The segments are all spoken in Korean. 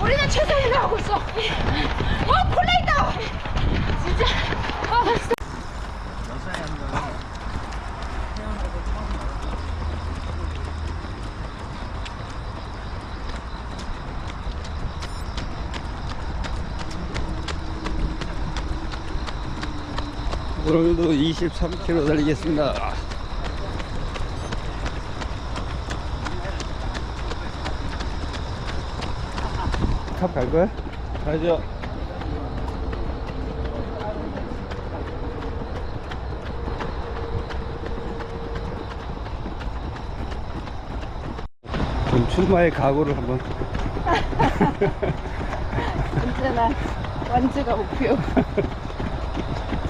우리는 최선을 다하고 있어. 어, 콜라 있다. 진짜. 아, 진짜. 오늘도 23km 달리겠습니다. 탑 갈 거야? 가죠. 좀 출마의 각오를 한번. 언제나 완주가 목표.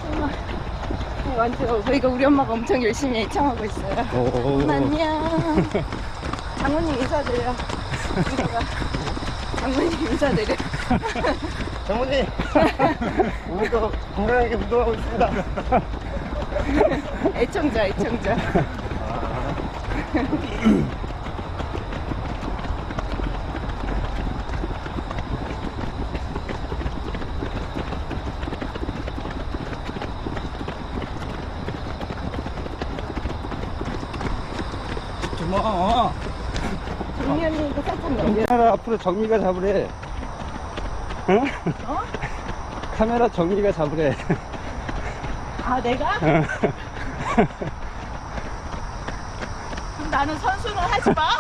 정말 완주가 저희가 우리 엄마가 엄청 열심히 애청하고 있어요. 오. 안녕. 장모님 인사드려. 우리가 장모님 인사드려. 장모님, 오늘도 건강하게 운동하고 있습니다. 애청자, 애청자. 주 넘겨. 카메라 앞으로 정미가 잡으래. 응? 어? 카메라 정미가 잡으래. 아, 내가? 응. 그럼 나는 선수는 하지 마.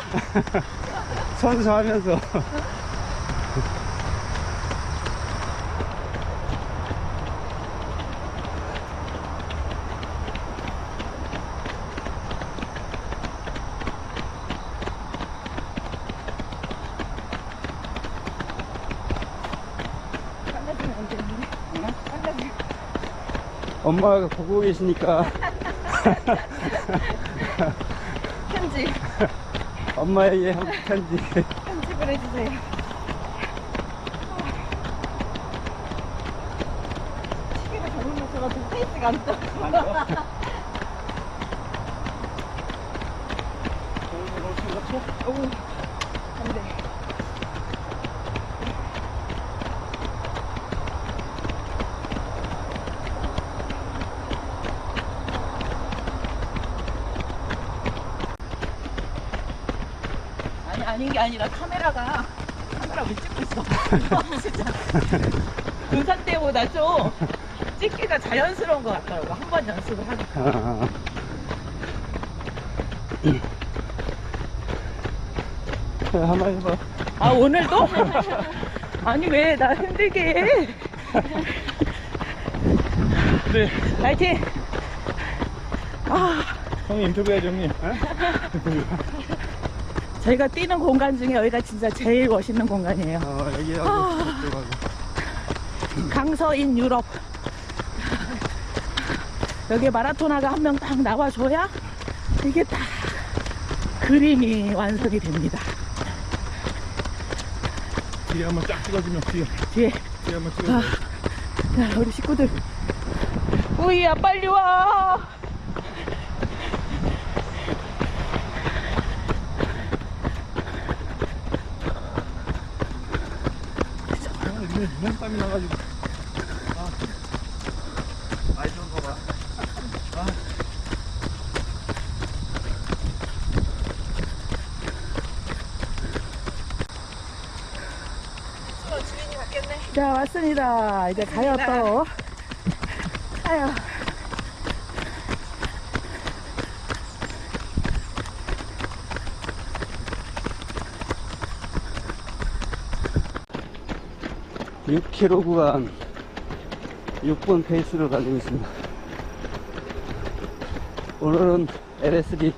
선수하면서. 빨라지면 안 되는데. 빨라지. 엄마가 보고 계시니까 편집. 엄마에게 한 편지. 편집을 해주세요. 시계가 잘못 맞춰가지고 페이스가 안 떠. 오, 안 돼. 아닌 게 아니라 카메라가, 카메라 왜 찍고 있어? 진짜. 등산 때보다 좀 찍기가 자연스러운 것 같더라고. 한 번 연습을 하니까. 아. 한번 해봐. 아, 오늘도? 아니, 왜 나 힘들게 해? 네. 파이팅! 아, 형님 인터뷰해줘, 형님. 저희가 뛰는 공간 중에 여기가 진짜 제일 멋있는 공간이에요. 어, 아. 저쪽하고. 강서인 유럽. 여기 마라토나가 한 명 딱 나와줘야 이게 딱 그림이 완성이 됩니다. 뒤에 한번 쫙 찍어주면 뒤에. 뒤에. 뒤에 한번 아, 자, 우리 식구들. 우이야, 빨리 와! 형님 눈에 눈에 땀이 나가지고. 아. 아. 자, 왔습니다. 이제 가요, 또. 아유. 육 k m 구간 6분 페이스로 달리고 있습니다. 오늘은 LSD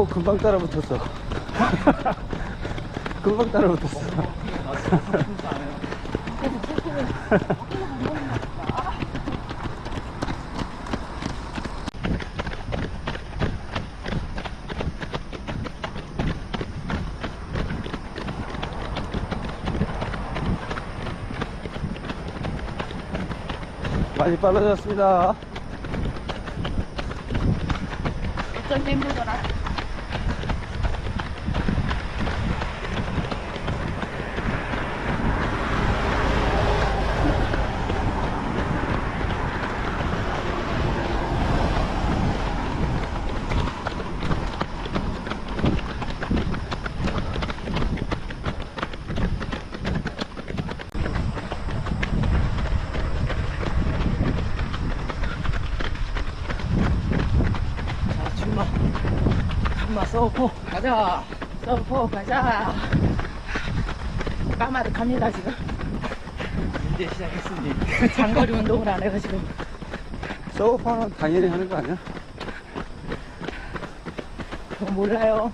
오, 금방 따라 붙었어. 금방 따라 붙었어. 많이 빨라졌습니다. 어쩐 힘들더라. 자, 준마. 준마 서포 가자. 서포 가자. 까마득 합니다, 지금. 이제 시작했으니 장거리 운동을 안 해가지고. 서브파는 당연히 하는 거 아니야? 그건 몰라요.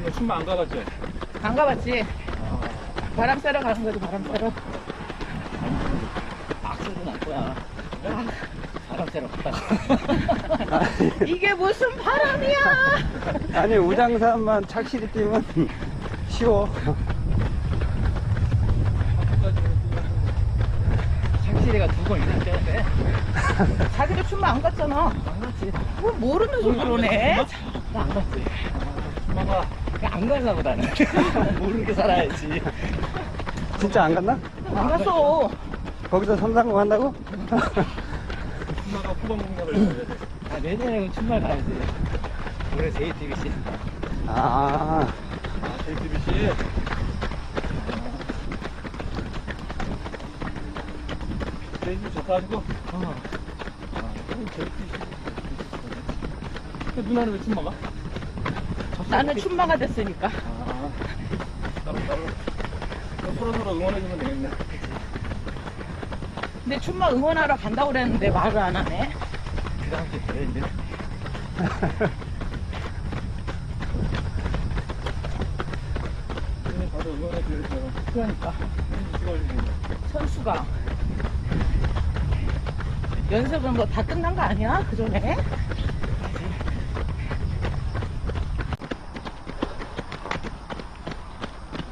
이거 춤만 안 가봤죠? 안 가봤지? 바람 쐬러 가는 거지, 바람 쐬러. 악수도 날 거야 아, 사람 째러 갔다 이게 무슨 바람이야! 아니, 우장산만 착실히 뛰면 쉬워. 착실이가 두 번 이상 떼는데 자기도 춤만 안 갔잖아. 안 갔지 뭐 모르는 소리 그러네. 나안 갔지 춤마가 안 갔나 보다는 모르게 살아야지 진짜 안 갔나? 안 갔어. 거기서 삼상공 한다고? 후반 공략을 해야 돼 아, 내년에는 춤말 가야지 올해 JTBC 아, 아 JTBC JTBC 좋다가지고 어. 아, JTBC 누나는 왜 춤마가? 나는 춤마가 됐으니까. 아, 따로 따로 서로 서로 응원해주면 되겠네. 근데 춤마 응원하러 간다고 그랬는데 말을 안 하네. 돼야 이제. 오늘 바로 응원해줘야죠. 그러니까. 선수가. 연습은 뭐 다 끝난 거 아니야? 그 전에?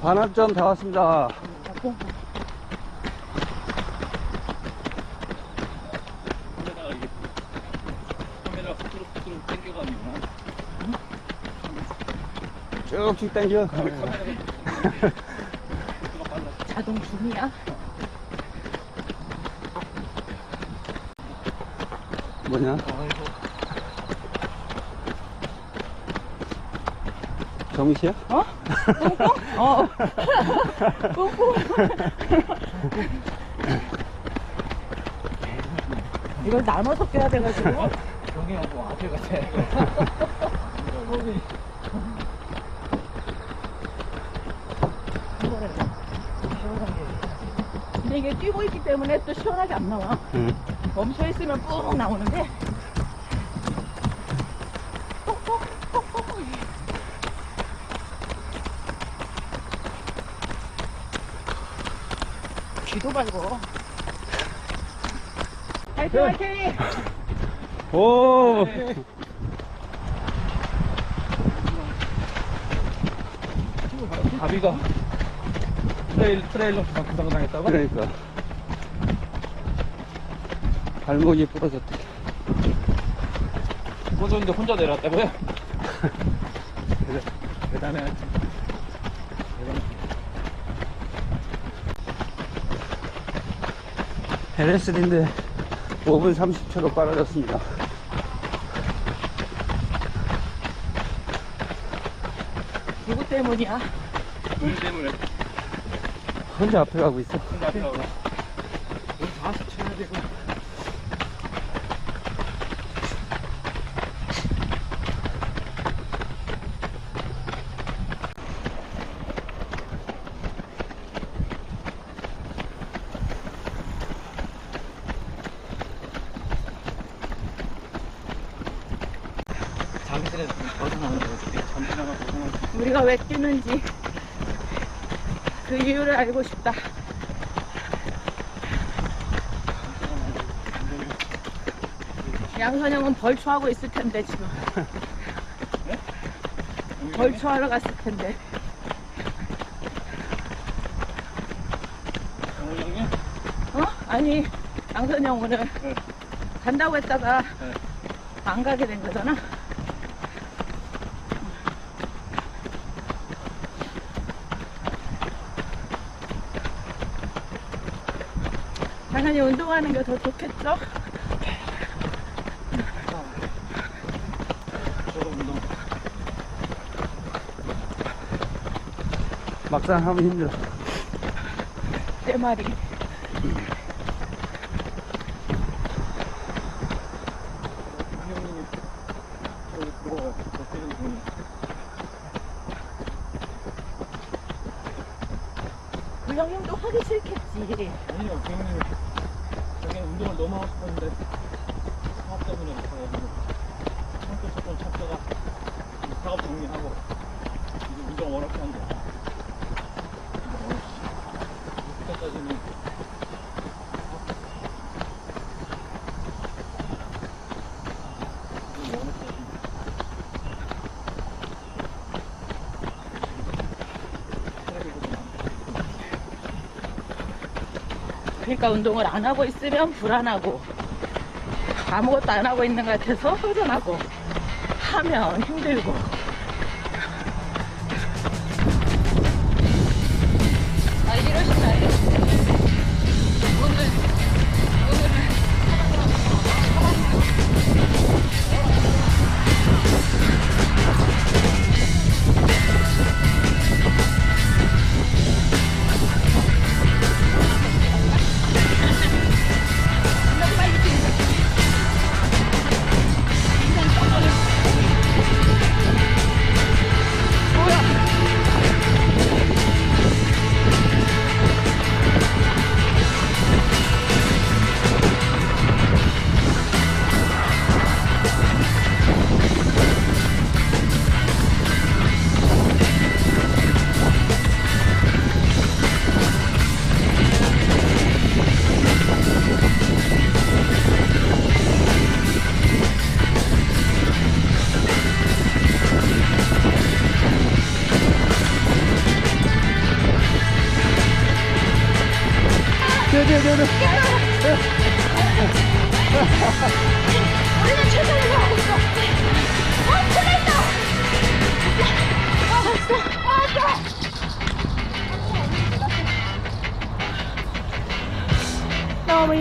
반환점 다 왔습니다. 카메라가 이게 후뚜룩 당겨가니까 쭉쭉 당겨. 자동 줌이야? 뭐냐? 아이고. 정시야? 어? 뿡뿡? 어. 뿡뿡. 이걸 나눠서 껴야 돼가지고. 경이하고 아들 같아. 근데 이게 뛰고 있기 때문에 또 시원하게 안 나와. 응. 멈춰 있으면 뿡 나오는데. 귀도 밝고. 화이팅, 화이팅! 오! 가비가 트레일, 트레일러 부상 당했다고? 그러니까. 발목이 부러졌대. 고소인데 혼자 내려왔다고요? 대단해. LSD인데 5분 30초로 빨라졌습니다. 누구 때문이야? 물 때문에 혼자 앞에 가고 있어. 혼자 앞에 가고. 우리 다섯 쳐야 되고. 자기들은 벗어나는 거 어떻게 잠시나마 벗어나는 거 우리가 왜 뛰는지 그 이유를 알고 싶다. 양선영은 벌초하고 있을 텐데 지금 벌초하러 갔을 텐데 어? 아니 양선영 오늘 네. 간다고 했다가 네. 안 가게 된 거잖아. 당연히 운동하는 게 더 좋겠죠? 저도 운동 막상 하면 힘들어. 내 말이. 그 형님도 하기 싫겠지. 아니요 그 형님이 자기는 운동을 너무 하고 싶었는데 사업 때문에 못해가지고 학교 조금 찾다가 사업 정리하고 이제 운동 워낙 한데. 그때까지는 그러니까 운동을 안 하고 있으면 불안하고 아무것도 안 하고 있는 것 같아서 허전하고 하면 힘들고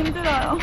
힘들어요.